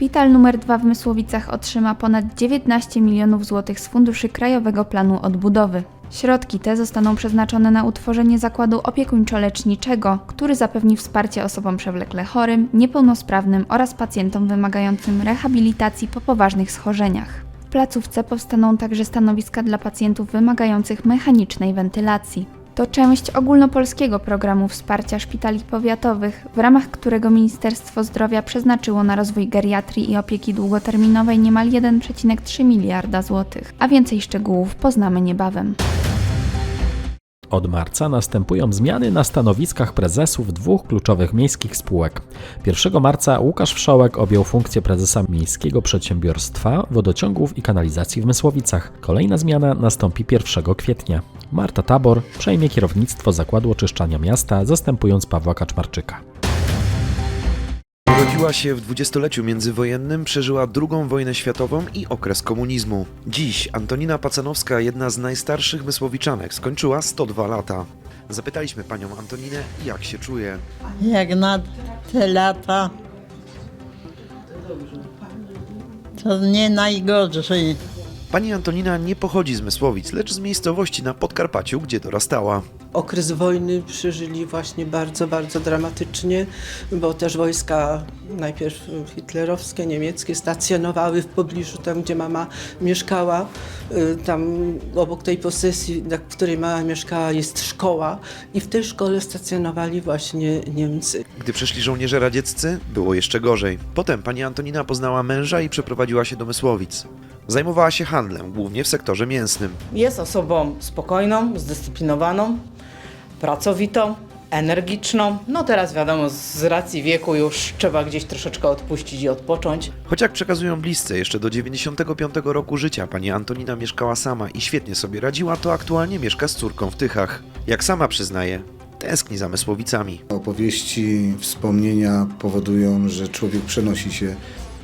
Szpital numer 2 w Mysłowicach otrzyma ponad 19 milionów złotych z funduszy Krajowego Planu Odbudowy. Środki te zostaną przeznaczone na utworzenie zakładu opiekuńczo-leczniczego, który zapewni wsparcie osobom przewlekle chorym, niepełnosprawnym oraz pacjentom wymagającym rehabilitacji po poważnych schorzeniach. W placówce powstaną także stanowiska dla pacjentów wymagających mechanicznej wentylacji. To część ogólnopolskiego programu wsparcia szpitali powiatowych, w ramach którego Ministerstwo Zdrowia przeznaczyło na rozwój geriatrii i opieki długoterminowej niemal 1,3 miliarda złotych. A więcej szczegółów poznamy niebawem. Od marca następują zmiany na stanowiskach prezesów dwóch kluczowych miejskich spółek. 1 marca Łukasz Wszołek objął funkcję prezesa Miejskiego Przedsiębiorstwa Wodociągów i Kanalizacji w Mysłowicach. Kolejna zmiana nastąpi 1 kwietnia. Marta Tabor przejmie kierownictwo Zakładu Oczyszczania Miasta, zastępując Pawła Kaczmarczyka. Urodziła się w dwudziestoleciu międzywojennym, przeżyła II wojnę światową i okres komunizmu. Dziś Antonina Pacanowska, jedna z najstarszych mysłowiczanek, skończyła 102 lata. Zapytaliśmy panią Antoninę, jak się czuje. Jak na te lata, to nie najgorzej. Pani Antonina nie pochodzi z Mysłowic, lecz z miejscowości na Podkarpaciu, gdzie dorastała. Okres wojny przeżyli właśnie bardzo, bardzo dramatycznie, bo też wojska najpierw hitlerowskie, niemieckie stacjonowały w pobliżu tam, gdzie mama mieszkała. Y, Tam obok tej posesji, na której mama mieszkała, jest szkoła i w tej szkole stacjonowali właśnie Niemcy. Gdy przyszli żołnierze radzieccy, było jeszcze gorzej. Potem pani Antonina poznała męża i przeprowadziła się do Mysłowic. Zajmowała się handlem, głównie w sektorze mięsnym. Jest osobą spokojną, zdyscyplinowaną, pracowitą, energiczną. No teraz wiadomo, z racji wieku już trzeba gdzieś troszeczkę odpuścić i odpocząć. Choć jak przekazują bliscy, jeszcze do 95 roku życia pani Antonina mieszkała sama i świetnie sobie radziła, to aktualnie mieszka z córką w Tychach. Jak sama przyznaje, tęskni za Mysłowicami. Opowieści, wspomnienia powodują, że człowiek przenosi się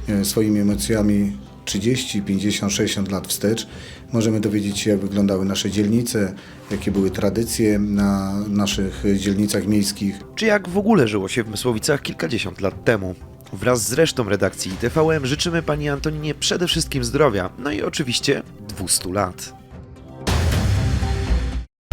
e, swoimi emocjami 30, 50, 60 lat wstecz. Możemy dowiedzieć się, jak wyglądały nasze dzielnice, jakie były tradycje na naszych dzielnicach miejskich. Czy jak w ogóle żyło się w Mysłowicach kilkadziesiąt lat temu? Wraz z resztą redakcji TVM życzymy pani Antoninie przede wszystkim zdrowia, no i oczywiście 200 lat.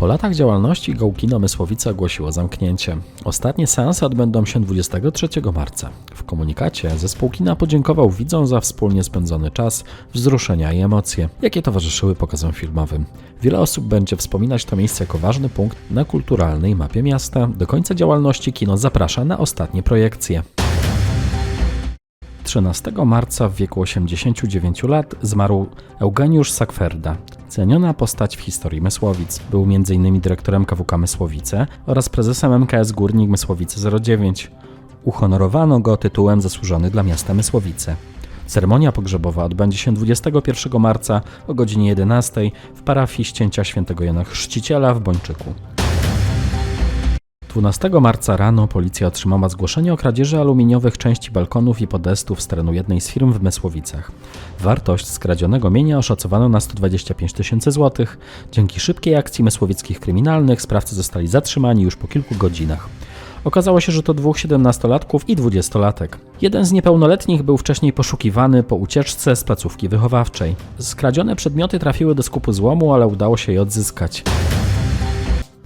Po latach działalności Gołkino Mysłowice ogłosiło zamknięcie. Ostatnie seanse odbędą się 23 marca. W komunikacie zespół kina podziękował widzom za wspólnie spędzony czas, wzruszenia i emocje, jakie towarzyszyły pokazom filmowym. Wiele osób będzie wspominać to miejsce jako ważny punkt na kulturalnej mapie miasta. Do końca działalności kino zaprasza na ostatnie projekcje. 13 marca w wieku 89 lat zmarł Eugeniusz Sakwerda, ceniona postać w historii Mysłowic. Był m.in. dyrektorem KWK Mysłowice oraz prezesem MKS Górnik Mysłowice 09. Uhonorowano go tytułem zasłużony dla miasta Mysłowice. Ceremonia pogrzebowa odbędzie się 21 marca o godzinie 11 w parafii ścięcia świętego Jana Chrzciciela w Bończyku. 12 marca rano policja otrzymała zgłoszenie o kradzieży aluminiowych części balkonów i podestów z terenu jednej z firm w Mysłowicach. Wartość skradzionego mienia oszacowano na 125 tysięcy złotych. Dzięki szybkiej akcji mysłowickich kryminalnych sprawcy zostali zatrzymani już po kilku godzinach. Okazało się, że to dwóch 17-latków i 20-latek. Jeden z niepełnoletnich był wcześniej poszukiwany po ucieczce z placówki wychowawczej. Skradzione przedmioty trafiły do skupu złomu, ale udało się je odzyskać.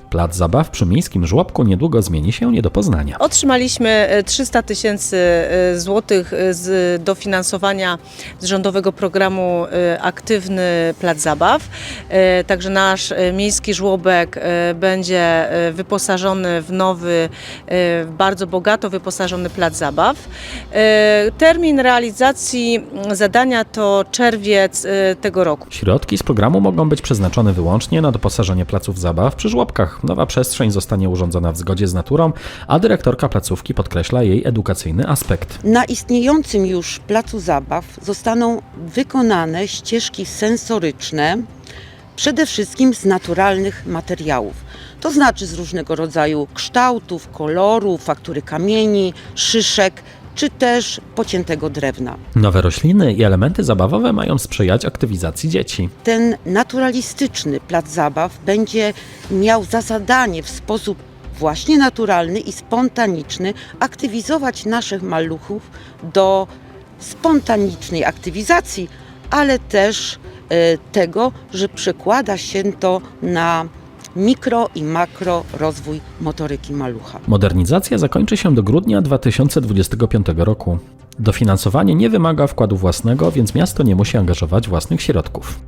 Plac zabaw przy miejskim żłobku niedługo zmieni się nie do poznania. Otrzymaliśmy e, 300 tysięcy e, złotych e, z dofinansowania z rządowego programu e, Aktywny Plac Zabaw. E, Także nasz e, miejski żłobek e, będzie e, wyposażony w nowy, e, bardzo bogato wyposażony plac zabaw. E, Termin realizacji zadania to czerwiec e, tego roku. Środki z programu mogą być przeznaczone wyłącznie na doposażenie placów zabaw przy żłobkach. Nowa przestrzeń zostanie urządzona w zgodzie z naturą, a dyrektorka placówki podkreśla jej edukacyjny aspekt. Na istniejącym już placu zabaw zostaną wykonane ścieżki sensoryczne, przede wszystkim z naturalnych materiałów. To znaczy z różnego rodzaju kształtów, kolorów, faktury kamieni, szyszek czy też pociętego drewna. Nowe rośliny i elementy zabawowe mają sprzyjać aktywizacji dzieci. Ten naturalistyczny plac zabaw będzie miał za zadanie w sposób właśnie naturalny i spontaniczny aktywizować naszych maluchów do spontanicznej aktywizacji, ale też e, tego, że przekłada się to na mikro i makro rozwój motoryki malucha. Modernizacja zakończy się do grudnia 2025 roku. Dofinansowanie nie wymaga wkładu własnego, więc miasto nie musi angażować własnych środków.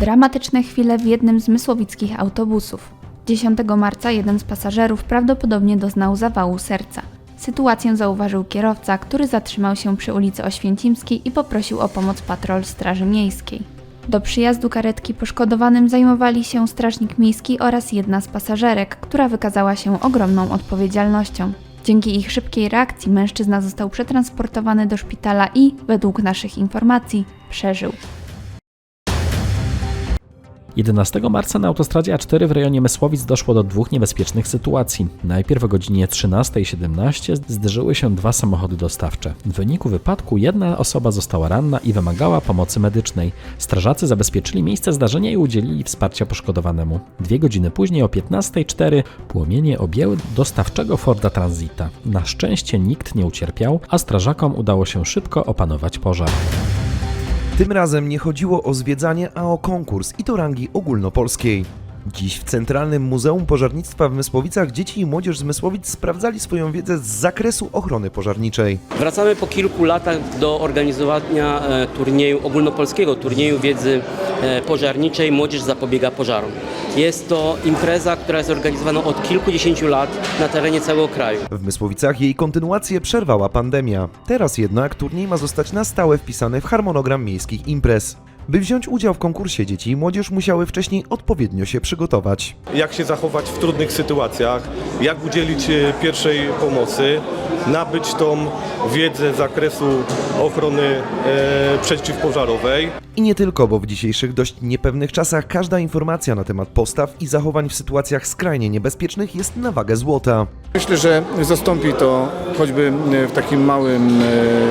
Dramatyczne chwile w jednym z mysłowickich autobusów. 10 marca jeden z pasażerów prawdopodobnie doznał zawału serca. Sytuację zauważył kierowca, który zatrzymał się przy ulicy Oświęcimskiej i poprosił o pomoc patrol Straży Miejskiej. Do przyjazdu karetki poszkodowanym zajmowali się strażnik miejski oraz jedna z pasażerek, która wykazała się ogromną odpowiedzialnością. Dzięki ich szybkiej reakcji mężczyzna został przetransportowany do szpitala i, według naszych informacji, przeżył. 11 marca na autostradzie A4 w rejonie Mysłowic doszło do dwóch niebezpiecznych sytuacji. Najpierw o godzinie 13.17 zderzyły się dwa samochody dostawcze. W wyniku wypadku jedna osoba została ranna i wymagała pomocy medycznej. Strażacy zabezpieczyli miejsce zdarzenia i udzielili wsparcia poszkodowanemu. Dwie godziny później o 15.04 płomienie objęły dostawczego Forda Transita. Na szczęście nikt nie ucierpiał, a strażakom udało się szybko opanować pożar. Tym razem nie chodziło o zwiedzanie, a o konkurs i to rangi ogólnopolskiej. Dziś w Centralnym Muzeum Pożarnictwa w Mysłowicach dzieci i młodzież z Mysłowic sprawdzali swoją wiedzę z zakresu ochrony pożarniczej. Wracamy po kilku latach do organizowania e, turnieju, ogólnopolskiego turnieju wiedzy e, pożarniczej Młodzież zapobiega pożarom. Jest to impreza, która jest organizowana od kilkudziesięciu lat na terenie całego kraju. W Mysłowicach jej kontynuację przerwała pandemia. Teraz jednak turniej ma zostać na stałe wpisany w harmonogram miejskich imprez. By wziąć udział w konkursie dzieci młodzież musiały wcześniej odpowiednio się przygotować. jak się zachować w trudnych sytuacjach, jak udzielić e, pierwszej pomocy, nabyć tą wiedzę z zakresu ochrony e, przeciwpożarowej. I nie tylko, bo w dzisiejszych dość niepewnych czasach każda informacja na temat postaw i zachowań w sytuacjach skrajnie niebezpiecznych jest na wagę złota. Myślę, że zastąpi to choćby w takim małym,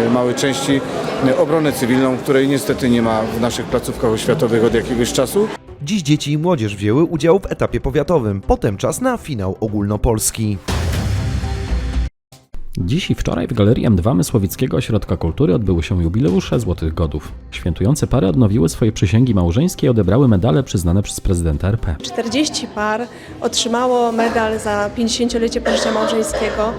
e, małej części e, obronę cywilną, której niestety nie ma w naszych placówkach oświatowych od jakiegoś czasu. Dziś dzieci i młodzież wzięły udział w etapie powiatowym, potem czas na finał ogólnopolski. Dziś i wczoraj w Galerii M2 Mysłowickiego Ośrodka Kultury odbyły się jubileusze Złotych Godów. Świętujące pary odnowiły swoje przysięgi małżeńskie i odebrały medale przyznane przez prezydenta RP. 40 par otrzymało medal za 50-lecie pożycia małżeńskiego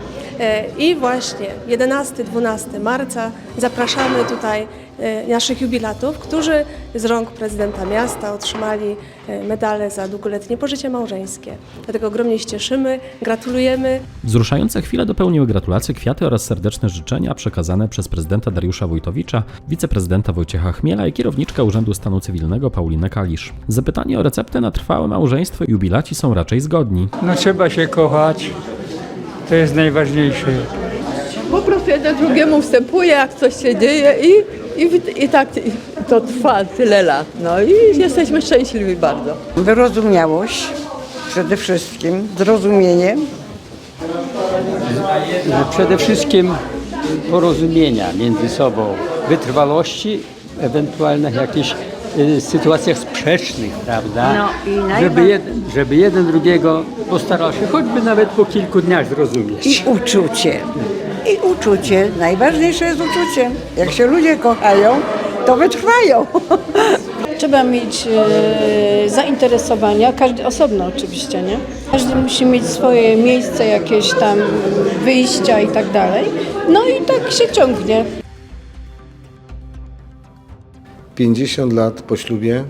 i właśnie 11-12 marca zapraszamy tutaj e, naszych jubilatów, którzy z rąk prezydenta miasta otrzymali e, medale za długoletnie pożycie małżeńskie. Dlatego ogromnie się cieszymy, gratulujemy. Wzruszające chwile dopełniły gratulacje, kwiaty oraz serdeczne życzenia przekazane przez prezydenta Dariusza Wojtowicza, wiceprezydenta Wojciecha Chmiela i kierowniczkę Urzędu Stanu Cywilnego Paulinę Kalisz. Zapytanie o receptę na trwałe małżeństwo jubilaci są raczej zgodni. No trzeba się kochać. To jest najważniejsze. Po prostu jeden drugiemu wstępuje, jak coś się dzieje i, i, i tak to trwa tyle lat. No i jesteśmy szczęśliwi bardzo. Wyrozumiałość przede wszystkim, zrozumienie. Przede wszystkim porozumienia między sobą, wytrwałości, ewentualnych jakichś sytuacjach sprzecznych, prawda? No i najwa- żeby, jeden, żeby jeden drugiego postarał się choćby nawet po kilku dniach zrozumieć. I uczucie. I uczucie. Najważniejsze jest uczucie. Jak się ludzie kochają, to wytrwają. Trzeba mieć e, zainteresowania, każdy osobno oczywiście, nie? Każdy musi mieć swoje miejsce, jakieś tam wyjścia i tak dalej. No i tak się ciągnie. 50 lat po ślubie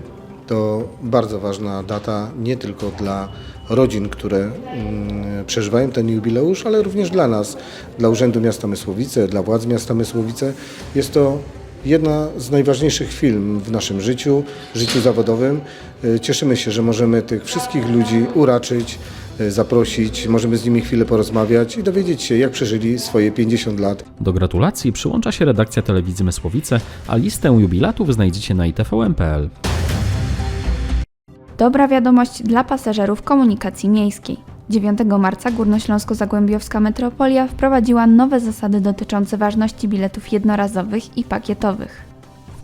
to bardzo ważna data nie tylko dla rodzin, które mm, przeżywają ten jubileusz, ale również dla nas, dla Urzędu Miasta Mysłowice, dla władz miasta Mysłowice. Jest to jedna z najważniejszych chwil w naszym życiu, życiu zawodowym. Y, Cieszymy się, że możemy tych wszystkich ludzi uraczyć, zaprosić, możemy z nimi chwilę porozmawiać i dowiedzieć się, jak przeżyli swoje 50 lat. Do gratulacji przyłącza się redakcja telewizji Mysłowice, a listę jubilatów znajdziecie na itvm.pl. Dobra wiadomość dla pasażerów komunikacji miejskiej. 9 marca Górnośląsko-Zagłębiowska Metropolia wprowadziła nowe zasady dotyczące ważności biletów jednorazowych i pakietowych.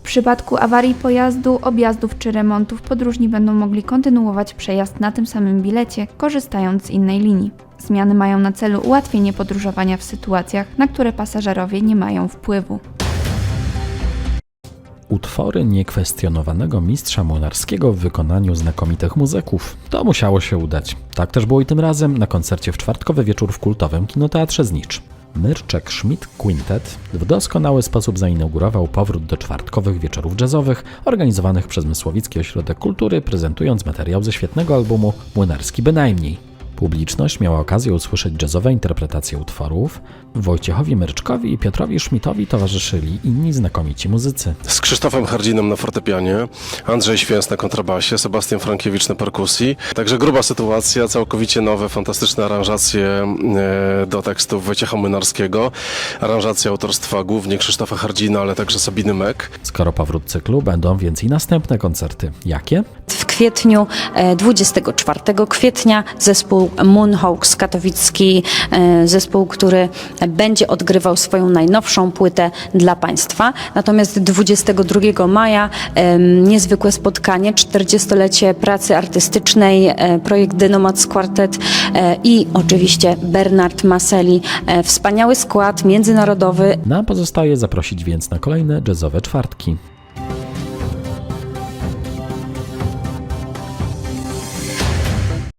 W przypadku awarii pojazdu, objazdów czy remontów podróżni będą mogli kontynuować przejazd na tym samym bilecie, korzystając z innej linii. Zmiany mają na celu ułatwienie podróżowania w sytuacjach, na które pasażerowie nie mają wpływu. Utwory niekwestionowanego mistrza młynarskiego w wykonaniu znakomitych muzyków. To musiało się udać. Tak też było i tym razem na koncercie w czwartkowy wieczór w kultowym kinoteatrze Znicz. Myrczek Schmidt Quintet w doskonały sposób zainaugurował powrót do czwartkowych wieczorów jazzowych organizowanych przez Mysłowicki Ośrodek Kultury, prezentując materiał ze świetnego albumu Młynarski bynajmniej. Publiczność miała okazję usłyszeć jazzowe interpretacje utworów. Wojciechowi Myrczkowi i Piotrowi Schmidtowi towarzyszyli inni znakomici muzycy. z Krzysztofem Hardzinem na fortepianie, Andrzej Święc na kontrabasie, Sebastian Frankiewicz na perkusji. Także gruba sytuacja, całkowicie nowe, fantastyczne aranżacje e, do tekstów Wojciecha Młynarskiego. Aranżacja autorstwa głównie Krzysztofa Hardzina, ale także Sabiny Mek. Skoro powrót cyklu, będą więc i następne koncerty. Jakie? W kwietniu, e, 24 kwietnia, zespół Moonhawks katowicki, e, zespół, który będzie odgrywał swoją najnowszą płytę dla Państwa. Natomiast 22 maja niezwykłe spotkanie, 40-lecie pracy artystycznej, e, projekt Dynomac Quartet e, i oczywiście Bernard Maseli. E, Wspaniały skład międzynarodowy, Nam pozostaje zaprosić więc na kolejne jazzowe czwartki.